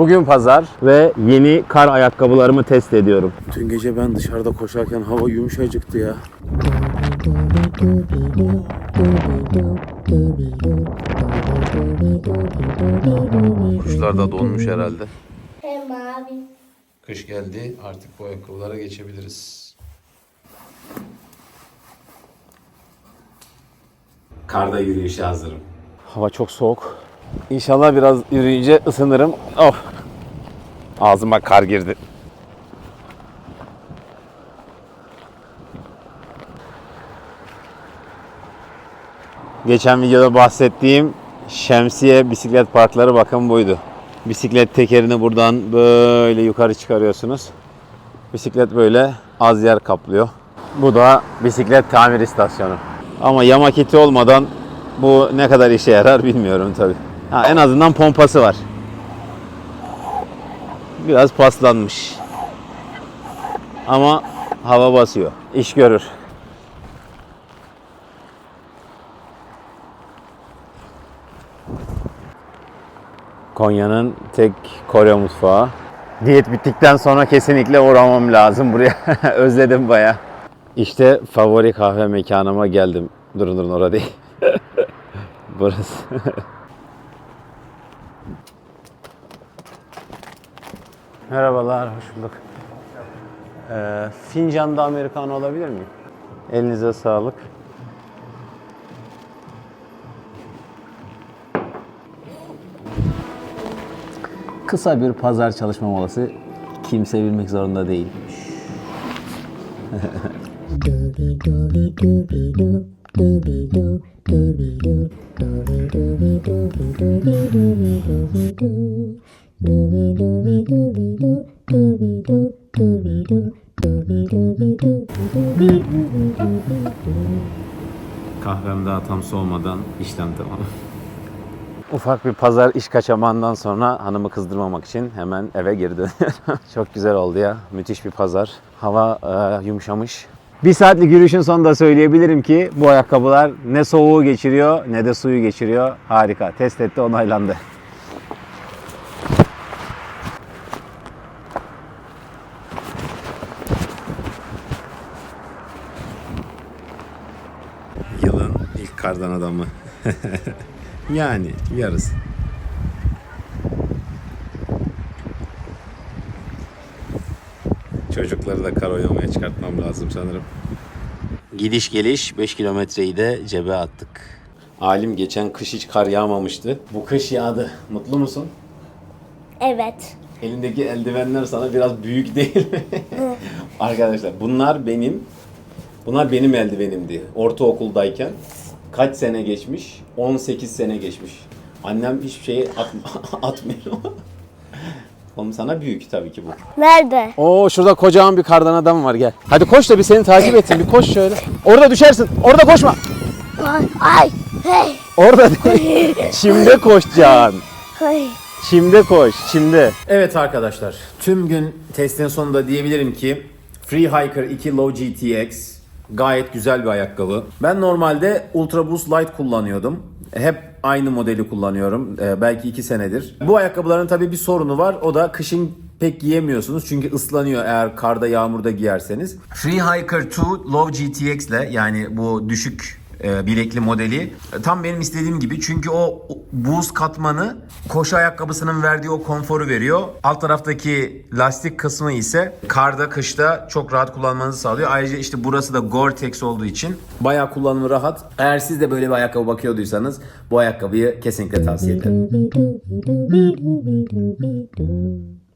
Bugün pazar ve yeni kar ayakkabılarımı test ediyorum. Dün gece ben dışarıda koşarken hava yumuşacıktı ya. Kuşlar da donmuş herhalde. Hem. Kış geldi artık bu ayakkabılara geçebiliriz. Karda yürüyüşe hazırım. Hava çok soğuk. İnşallah biraz yürüyünce ısınırım. Oh. Ağzıma kar girdi. Geçen videoda bahsettiğim şemsiye bisiklet parkları bakın buydu. Bisiklet tekerini buradan böyle yukarı çıkarıyorsunuz. Bisiklet böyle az yer kaplıyor. Bu da bisiklet tamir istasyonu. Ama yama kiti olmadan bu ne kadar işe yarar bilmiyorum tabi. Ha, en azından pompası var. Biraz paslanmış. Ama hava basıyor. İş görür. Konya'nın tek Kore mutfağı. Diyet bittikten sonra kesinlikle uğramam lazım buraya. Özledim baya. İşte favori kahve mekanıma geldim. Durun durun orada değil. Burası. Merhabalar, hoş bulduk. Ee, fincanda Americano olabilir mi? Elinize sağlık. Kısa bir pazar çalışma molası. Kimse bilmek zorunda değil. Kahvem daha tam soğumadan işlem tamam. Ufak bir pazar iş kaçamağından sonra hanımı kızdırmamak için hemen eve geri dönüyorum. Çok güzel oldu ya. Müthiş bir pazar. Hava e, yumuşamış. Bir saatlik yürüyüşün sonunda söyleyebilirim ki bu ayakkabılar ne soğuğu geçiriyor ne de suyu geçiriyor. Harika. Test etti onaylandı. Yılın ilk kardan adamı. yani yarısı. Çocukları da kar oynamaya çıkartmam lazım sanırım. Gidiş geliş 5 kilometreyi de cebe attık. Alim geçen kış hiç kar yağmamıştı. Bu kış yağdı. Mutlu musun? Evet. Elindeki eldivenler sana biraz büyük değil mi? Arkadaşlar bunlar benim bunlar benim eldivenimdi. Ortaokuldayken kaç sene geçmiş? 18 sene geçmiş. Annem hiçbir şeyi at, atmıyor. Oğlum sana büyük tabii ki bu. Nerede? Oo şurada kocaman bir kardan adam var gel. Hadi koş da bir seni takip etsin. Bir koş şöyle. Orada düşersin. Orada koşma. Ay. Ay. Hey. Orada değil. Çimde koşacaksın. Ay. Çimde koş, çimde. Evet arkadaşlar, tüm gün testin sonunda diyebilirim ki Free Hiker 2 Low GTX gayet güzel bir ayakkabı. Ben normalde Ultra Boost Light kullanıyordum. Hep aynı modeli kullanıyorum. Ee, belki 2 senedir. Bu ayakkabıların tabii bir sorunu var. O da kışın pek giyemiyorsunuz çünkü ıslanıyor eğer karda yağmurda giyerseniz. Free Hiker 2 Low GTX ile yani bu düşük bilekli modeli e, tam benim istediğim gibi çünkü o buz katmanı koşu ayakkabısının verdiği o konforu veriyor. Alt taraftaki lastik kısmı ise karda kışta çok rahat kullanmanızı sağlıyor. Ayrıca işte burası da Gore-Tex olduğu için bayağı kullanımı rahat. Eğer siz de böyle bir ayakkabı bakıyorduysanız bu ayakkabıyı kesinlikle tavsiye ederim.